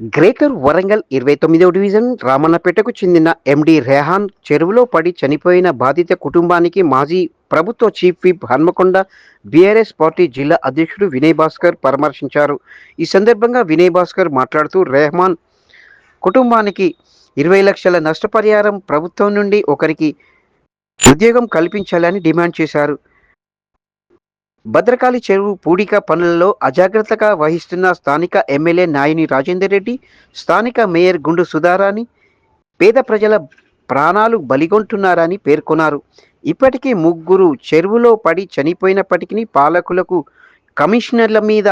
Greater Warangal ఇరవై తొమ్మిదవ division రామన్నపేటకు చెందిన ఎండి రెహాన్ చెరువులో పడి చనిపోయిన బాధిత కుటుంబానికి మాజీ ప్రభుత్వ chief whip Hanamkonda BRS party జిల్లా అధ్యక్షుడు వినయ్ భాస్కర్ పరామర్శించారు. ఈ సందర్భంగా వినయ్ భాస్కర్ మాట్లాడుతూ రెహమాన్ కుటుంబానికి ఇరవై లక్షల నష్టపరిహారం ప్రభుత్వం నుండి ఒకరికి ఉద్యోగం కల్పించాలని డిమాండ్ చేశారు. భద్రకాళి చెరువు పూడిక పనులలో అజాగ్రత్తగా వహిస్తున్న స్థానిక ఎమ్మెల్యే నాయని రాజేందర్ రెడ్డి స్థానిక మేయర్ గుండు సుధారాణి పేద ప్రజల ప్రాణాలు బలిగొంటున్నారని పేర్కొన్నారు. ఇప్పటికీ ముగ్గురు చెరువులో పడి చనిపోయినప్పటికీ పాలకులకు కమిషనర్ల మీద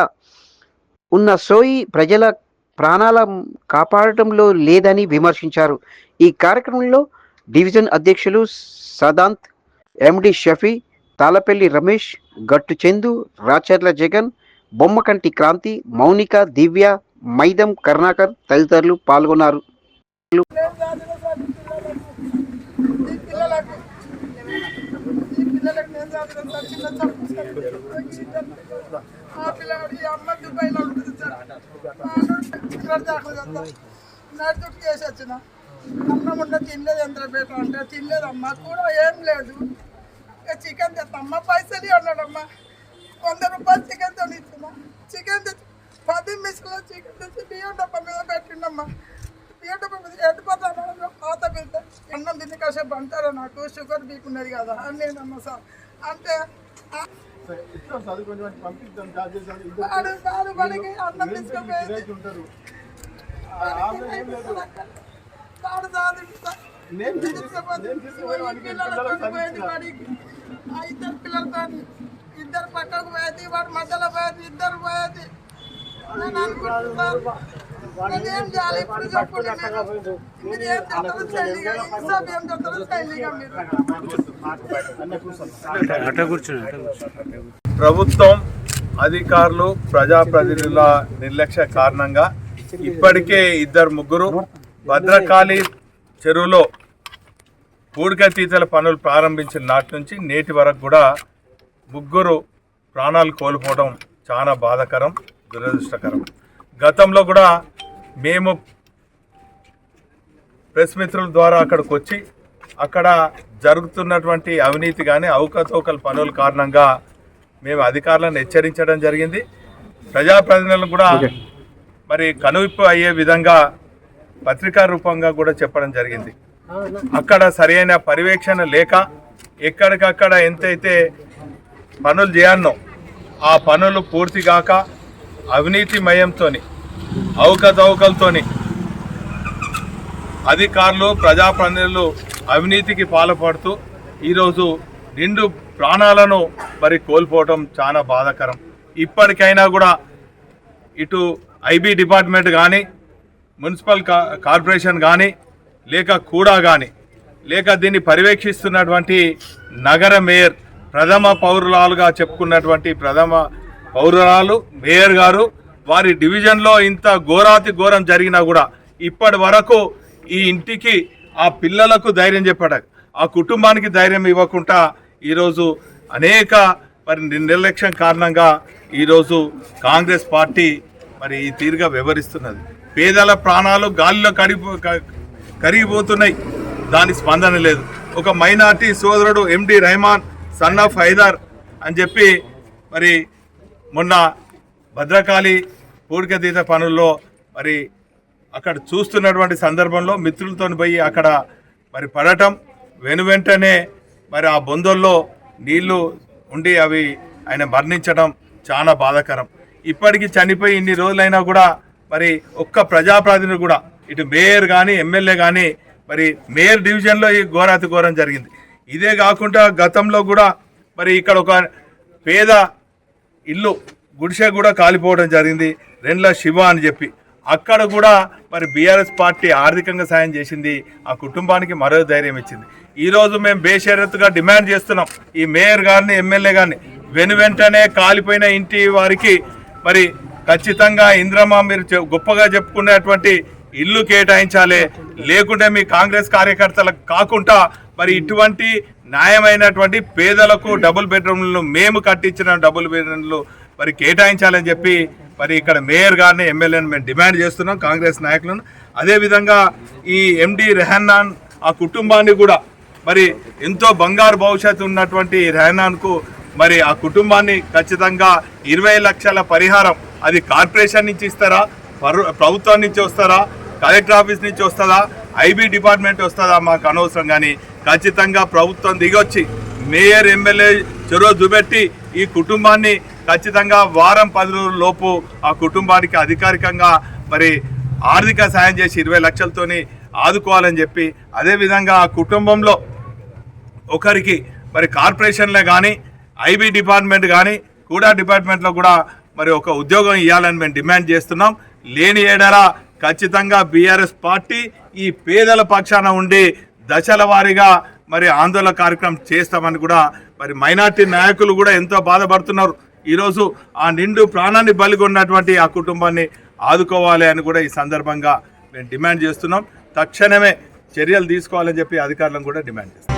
ఉన్న సోయి ప్రజల ప్రాణాల కాపాడటంలో లేదని విమర్శించారు. ఈ కార్యక్రమంలో డివిజన్ అధ్యక్షులు సదాంత్ ఎండి షఫీ తాళపల్లి రమేష్ గట్టు చందు రాచర్ల జగన్ బొమ్మకంటి క్రాంతి మౌనిక దివ్య మైదం కరుణాకర్ తదితరులు పాల్గొన్నారు. నడుచుకు చేసి వచ్చిన. అన్నం ఉండ తినలేదు ఎంత బేట అంటే తినలేదమ్మా. కూడా ఏం లేదు. చికెన్ తెత్తమ్మ పైసలు అన్నాడమ్మా వంద రూపాయలు చికెన్తో ఇచ్చిన చికెన్ తెచ్చి పది మిస్కులో చికెన్ తెచ్చి బియ్యం డబ్బా మీద పెట్టిండమ్మా. బియ్యం డబ్బా మీద ఎండిపోతాను పాత బిడ్డ అన్నం తిని కాసేపు అంటారా నాకు? షుగర్ బీక్ ఉన్నది కదా. అని నేనమ్మా సార్. అంటే అన్నం తీసుకుపోయేది. నేను ఇద్దరు పిల్లలతో ఇద్దరు పక్కకు పోయేది వాడు మధ్యలో పోయేది ఇద్దరు పోయేది. నేను అనుకుంటున్నాను నేనేం చేయాలి? ఇప్పుడు చెప్పండి మీరు. మీరు ఏం చెప్తారో శైలిగా ఇన్సాఫ్ ఏం చెప్తారో శైలిగా మీరు? ప్రభుత్వం అధికారులు ప్రజాప్రతినిధుల నిర్లక్ష్య కారణంగా ఇప్పటికే ఇద్దరు ముగ్గురు భద్రకాళి చెరువులో పూడికతీతల పనులు ప్రారంభించిన నాటి నుంచి నేటి వరకు కూడా ముగ్గురు ప్రాణాలు కోల్పోవడం చాలా బాధాకరం దురదృష్టకరం. గతంలో కూడా మేము ప్రెస్ మిత్రుల ద్వారా అక్కడికి వచ్చి అక్కడ జరుగుతున్నటువంటి అవినీతి కానీ అవకతవకల పనుల కారణంగా మేము అధికారులను హెచ్చరించడం జరిగింది. ప్రజాప్రతినిధులను కూడా మరి కనువిప్పు అయ్యే విధంగా పత్రికా రూపంగా కూడా చెప్పడం జరిగింది. అక్కడ సరైన పర్యవేక్షణ లేక ఎక్కడికక్కడ ఎంతైతే పనులు చేయన్నో ఆ పనులు పూర్తి కాక అవినీతి మయంతోని అవకతవకలతోని అధికారులు ప్రజాప్రతినిధులు అవినీతికి పాల్పడుతూ ఈరోజు నిండు ప్రాణాలను మరి కోల్పోవటం చాలా బాధాకరం. ఇప్పటికైనా కూడా ఇటు ఐబీ డిపార్ట్మెంట్ కానీ మున్సిపల్ కా కార్పొరేషన్ కానీ లేక కూడా కానీ లేక దీన్ని పర్యవేక్షిస్తున్నటువంటి నగర మేయర్ ప్రథమ పౌరురాలుగా చెప్పుకున్నటువంటి ప్రథమ పౌరురాలు మేయర్ గారు వారి డివిజన్లో ఇంత ఘోరాతి ఘోరం జరిగినా కూడా ఇప్పటి వరకు ఈ ఇంటికి ఆ పిల్లలకు ధైర్యం చెప్పడం ఆ కుటుంబానికి ధైర్యం ఇవ్వకుండా ఈరోజు అనేక మరి నిర్లక్ష్యం కారణంగా ఈరోజు కాంగ్రెస్ పార్టీ మరి ఈ తీరుగా వ్యవహరిస్తున్నది. పేదల ప్రాణాలు గాలిలో కడిపో కరిగిపోతున్నాయి. దాని స్పందన లేదు. ఒక మైనార్టీ సోదరుడు MD Rehman son of Haider అని చెప్పి మరి మొన్న భద్రకాళి పూడికతీత పనుల్లో మరి అక్కడ చూస్తున్నటువంటి సందర్భంలో మిత్రులతో పోయి అక్కడ మరి పడటం వెను వెంటనే మరి ఆ బొందల్లో నీళ్ళు ఉండి అవి ఆయన మరణించడం చాలా బాధాకరం. ఇప్పటికీ చనిపోయి ఇన్ని రోజులైనా కూడా మరి ఒక్క ప్రజాప్రతినిధి కూడా ఇటు మేయర్ కానీ ఎమ్మెల్యే కానీ మరి మేయర్ డివిజన్లో ఈ ఘోరాతి ఘోరం జరిగింది. ఇదే కాకుండా గతంలో కూడా మరి ఇక్కడ ఒక పేద ఇల్లు గుడిసె కూడా కాలిపోవడం జరిగింది. రెండ్ల శివ అని చెప్పి. అక్కడ కూడా మరి బీఆర్ఎస్ పార్టీ ఆర్థికంగా సాయం చేసింది. ఆ కుటుంబానికి మరో ధైర్యం ఇచ్చింది. ఈరోజు మేము బేషరత్తుగా డిమాండ్ చేస్తున్నాం. ఈ మేయర్ గారిని ఎమ్మెల్యే గారిని వెను వెంటనే కాలిపోయిన ఇంటి వారికి మరి ఖచ్చితంగా ఇంద్రమ్మ మీరు గొప్పగా చెప్పుకునేటువంటి ఇల్లు కేటాయించాలి. లేకుంటే మీ కాంగ్రెస్ కార్యకర్తలకు కాకుండా మరి ఇటువంటి న్యాయమైనటువంటి పేదలకు డబుల్ బెడ్రూమ్లను మేము కట్టించిన డబుల్ బెడ్రూమ్లు మరి కేటాయించాలని చెప్పి మరి ఇక్కడ మేయర్ గారిని ఎమ్మెల్యేని మేము డిమాండ్ చేస్తున్నాం కాంగ్రెస్ నాయకులను. అదేవిధంగా ఈ ఎండి రెహన్నాన్ ఆ కుటుంబాన్ని కూడా మరి ఎంతో బంగారు భవిష్యత్తు ఉన్నటువంటి రెహనాన్కు మరి ఆ కుటుంబాన్ని ఖచ్చితంగా ఇరవై లక్షల పరిహారం అది కార్పొరేషన్ నుంచి ఇస్తారా? ప్రభుత్వం నుంచి వస్తారా? కలెక్టర్ ఆఫీస్ నుంచి వస్తుందా ఐబీ డిపార్ట్మెంట్ వస్తుందా మాకు అనవసరం కానీ ఖచ్చితంగా ప్రభుత్వం దిగొచ్చి మేయర్ ఎమ్మెల్యే చొరవ చూపెట్టి ఈ కుటుంబాన్ని ఖచ్చితంగా వారం పది రోజుల లోపు ఆ కుటుంబానికి అధికారికంగా మరి ఆర్థిక సాయం చేసి ఇరవై లక్షలతోని ఆదుకోవాలని చెప్పి అదేవిధంగా ఆ కుటుంబంలో ఒకరికి మరి కార్పొరేషన్లే కానీ ఐబీ డిపార్ట్మెంట్ కానీ కూడా డిపార్ట్మెంట్లో కూడా మరి ఒక ఉద్యోగం ఇవ్వాలని మేము డిమాండ్ చేస్తున్నాం. లేని ఏడరా ఖచ్చితంగా బీఆర్ఎస్ పార్టీ ఈ పేదల పక్షాన ఉండి దశల వారీగా మరి ఆందోళన కార్యక్రమం చేస్తామని కూడా మరి మైనార్టీ నాయకులు కూడా ఎంతో బాధపడుతున్నారు. ఈరోజు ఆ నిండు ప్రాణాన్ని బలిగొన్నటువంటి ఆ కుటుంబాన్ని ఆదుకోవాలి అని కూడా ఈ సందర్భంగా మేము డిమాండ్ చేస్తున్నాం. తక్షణమే చర్యలు తీసుకోవాలని చెప్పి అధికారులను కూడా డిమాండ్ చేస్తున్నాం.